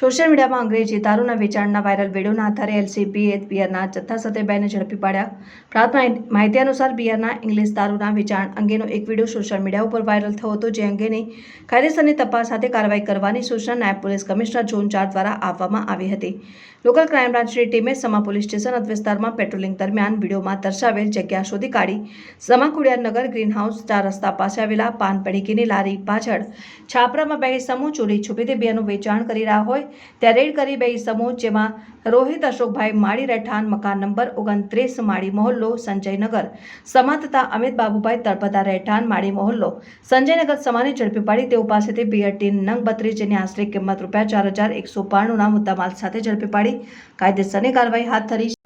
Social મીડિયામાં અંગ્રેજી દારૂના વેચાણના વાયરલ વિડીયોના આધારે એલસીબીએ બિયરના જથ્થા સાથે બેને ઝડપી પાડ્યા. પ્રાપ્ત માહિતી અનુસાર બિયરના ઇંગ્લિશ દારૂના વેચાણ અંગેનો એક વીડિયો સોશિયલ મીડિયા ઉપર વાયરલ થયો હતો, જે અંગેની કાયદેસરની તપાસ સાથે કાર્યવાહી કરવાની સૂચના નાયબ પોલીસ કમિશનર ઝોન ચાર દ્વારા આપવામાં આવી હતી. લોકલ ક્રાઇમ બ્રાન્ચની ટીમે સમા પોલીસ સ્ટેશન વિસ્તારમાં પેટ્રોલિંગ દરમિયાન વિડીયોમાં દર્શાવેલ જગ્યા શોધી કાઢી. સમા ખુડિયારનગર ગ્રીનહાઉસ ચાર રસ્તા પાસે આવેલા પાન પડીકીની લારી પાછળ છાપરામાં બે સમૂહ ચોરી છુપીથી બેનું વેચાણ કરી રહ્યા હોય ત્યાં રેડ કરી બે સમૂહ, જેમાં રોહિત અશોકભાઈ માળી રહેઠાણ, મકાન નંબર ઓગણત્રીસ, માળી મહોલ્લો, સંજયનગર. સમા તથા અમિત બાબુભાઈ તળપદા રહેઠાણ, માળી મહોલ્લો. સંજયનગર સમાને ઝડપી પાડી તેઓ પાસેથી બિયર ટીન નંગ બત્રીસ, જેની આશરે કિંમત રૂપિયા ચાર હજાર એકસો બાણુંના મુદ્દામાલ સાથે ઝડપી પાડી. કાયદેસરની કાર્યવાહી હાથ ધરી